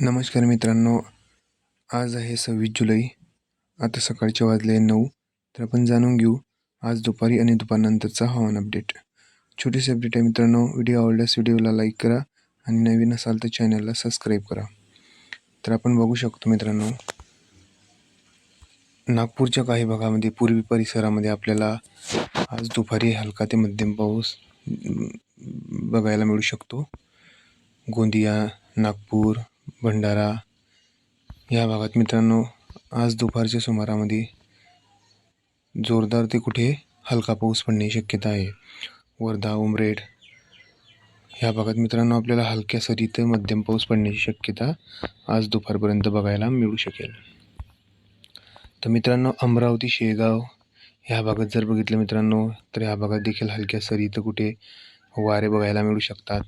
नमस्कार मित्रांनो आज आहे सव्वीस जुलै. आता सकाळचे वाजले नऊ. तर आपण जाणून घेऊ आज दुपारी आणि दुपारनंतरचा हवामान अपडेट छोटीशी अपडेट आहे मित्रांनो व्हिडिओ आवडल्यास व्हिडिओला लाईक करा आणि नवीन असाल तर चॅनलला सबस्क्राईब करा. तर आपण बघू शकतो मित्रांनो नागपूरच्या काही भागामध्ये पूर्वी परिसरामध्ये आपल्याला आज दुपारी हलका ते मध्यम पाऊस बघायला मिळू शकतो. गोंदिया नागपूर भंडारा या भागात मित्रांनो आज दुपारच्या सुमारामध्ये जोरदार ते कुठे हलका पाऊस पडण्याची शक्यता आहे. वर्धा उमरेड ह्या भागात मित्रांनो आपल्याला हलक्या सरी ते मध्यम पाऊस पडण्याची शक्यता आज दुपारपर्यंत बघायला मिळू शकेल. तर मित्रांनो अमरावती शेगाव ह्या भागात जर बघितलं मित्रांनो तर ह्या भागात देखील हलक्या सरी तर कुठे वारे बघायला मिळू शकतात.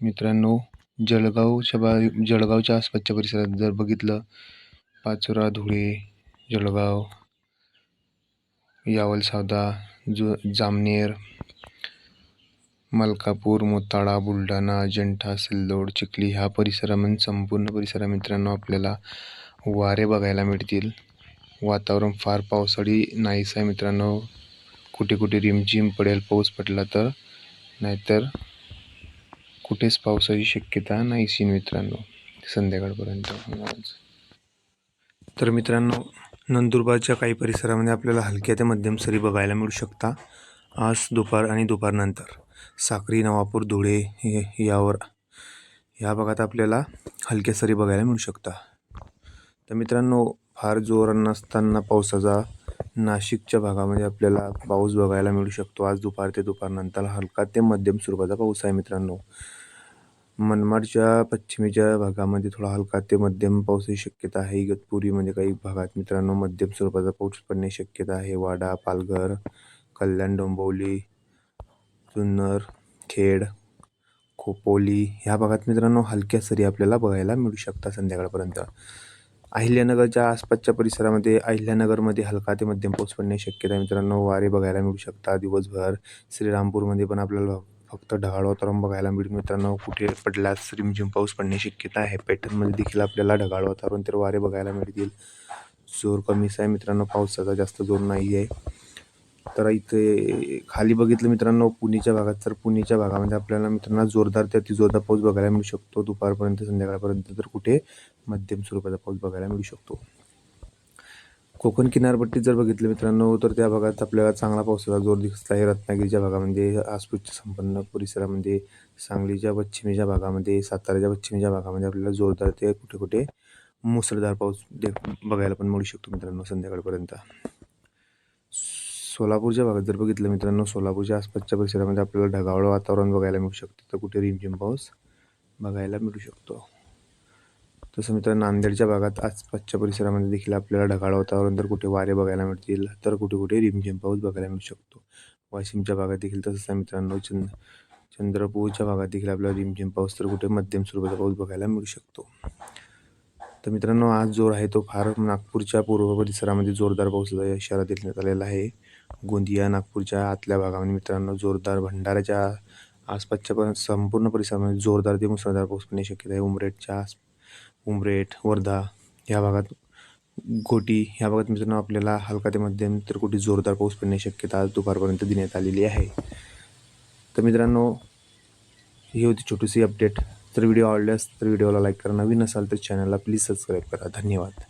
मित्रांनो जळगावच्या बा जळगावच्या आसपासच्या परिसरात जर बघितलं पाचोरा धुळे जळगाव यावलसावदा जु जामनेर मलकापूर मोताळा बुलढाणा अजंठा सिल्लोड चिखली ह्या परिसरामध्ये संपूर्ण परिसरा मित्रांनो आपल्याला वारे बघायला मिळतील. वातावरण फार पावसाळी नाहीच आहे मित्रांनो. कुठे कुठे रिमझिम पडेल पाऊस पडला तर. नाहीतर कुठेच पावसाची शक्यता नाहीशी मित्रांनो. संध्याकाळपर्यंत आज तर मित्रांनो नंदुरबारच्या काही परिसरामध्ये आपल्याला हलक्या ते मध्यम सरी बघायला मिळू शकता. आज दुपार आणि दुपारनंतर साक्री नवापूर धुळे हे यावर या भागात आपल्याला हलक्या सरी बघायला मिळू शकता. तर मित्रांनो फार जोर नसताना पावसाचा नाशिकच्या भागामध्ये आपल्याला पाऊस बघायला मिळू शकतो. आज दुपार ते दुपारनंतर हलका ते मध्यम स्वरूपाचा पाऊस आहे मित्रांनो. मनमाडच्या पश्चिमेच्या भागामध्ये थोडा हलका ते मध्यम पावसाची शक्यता आहे. इगतपुरीमध्ये म्हणजे काही भागात मित्रांनो मध्यम स्वरूपाचा पाऊस पडण्याची शक्यता आहे. वाडा पालघर कल्याण डोंबिवली जुन्नर खेड खोपोली ह्या भागात मित्रांनो हलक्या सरी आपल्याला बघायला मिळू शकतात संध्याकाळपर्यंत. अहिल्यानगरच्या आसपासच्या परिसरामध्ये अहिल्यानगरमध्ये हलका ते मध्यम पाऊस पडण्याची शक्यता आहे मित्रांनो. वारे बघायला मिळू शकतात. दिवसभर श्रीरामपूरमध्ये पण आपल्याला फक्त ढगाळ वातावरण बघायला मिळेल. मित्रांनो कुठे पडल्यास म्हणजे रिमझिम पाऊस पडण्याची शक्यता आहे. पॅटर्नमध्ये देखील आपल्याला ढगाळ वातावरण तर वारे बघायला मिळतील. जोर कमीच आहे मित्रांनो पावसाचा जास्त जोर नाही आहे. तर इथे खाली बघितलं मित्रांनो पुणेच्या भागात तर पुणेच्या भागामध्ये आपल्याला मित्रांनो जोरदार ते अतिजोरदार पाऊस बघायला मिळू शकतो. दुपारपर्यंत संध्याकाळपर्यंत तर कुठे मध्यम स्वरूपाचा पाऊस बघायला मिळू शकतो. कोकण किनारपट्टीत जर बघितलं मित्रांनो तर त्या भागात आपल्याला चांगला पावसाचा जोर दिसत आहे. रत्नागिरीच्या भागामध्ये आसपासच्या संपन्न परिसरामध्ये सांगलीच्या पश्चिमेच्या भागामध्ये साताऱ्याच्या पश्चिमेच्या भागामध्ये आपल्याला जोरदार ते कुठे कुठे मुसळधार पाऊस दे बघायला पण मिळू शकतो मित्रांनो संध्याकाळपर्यंत. सोलापूरच्या भागात जर बघितलं मित्रांनो सोलापूरच्या आसपासच्या परिसरामध्ये आपल्याला ढगाळ वातावरण बघायला मिळू शकतं. तर कुठे रिमझिम पाऊस बघायला मिळू शकतो. तसं मित्रांनो नांदेडच्या भागात आसपासच्या परिसरामध्ये देखील आपल्याला ढगाळ वातावरण तर कुठे वारे बघायला मिळतील तर कुठे कुठे रिमझिम पाऊस बघायला मिळू शकतो. वाशिमच्या भागात देखील तसंच आहे मित्रांनो चंद चंद्रपूरच्या भागात देखील आपल्याला रिमझिम पाऊस तर कुठे मध्यम स्वरूपाचा पाऊस बघायला मिळू शकतो. तर मित्रांनो आज जोर आहे तो फार. नागपूरच्या पूर्व परिसरामध्ये जोरदार पावसाचा इशारा देण्यात आलेला आहे. गोंदिया नागपूरच्या आतल्या भागामध्ये मित्रांनो जोरदार भंडाऱ्याच्या आसपासच्या पण संपूर्ण परिसरामध्ये जोरदार ते मुसळधार पाऊस पडण्याची शक्यता आहे. उमरेडच्या आस उमरेट वर्धा ह्या भागात गोटी ह्या भागात मित्रांनो आपल्याला हलका ते मध्यम तर कुठे जोरदार पाऊस पडण्याची शक्यता आज दुपारपर्यंत देण्यात आलेली आहे. तर मित्रांनो ही होती छोटीशी अपडेट तर व्हिडिओ आवडल्यास तर व्हिडिओला लाईक करा. नवीन असाल तर चॅनलला प्लीज सबस्क्राईब करा. धन्यवाद.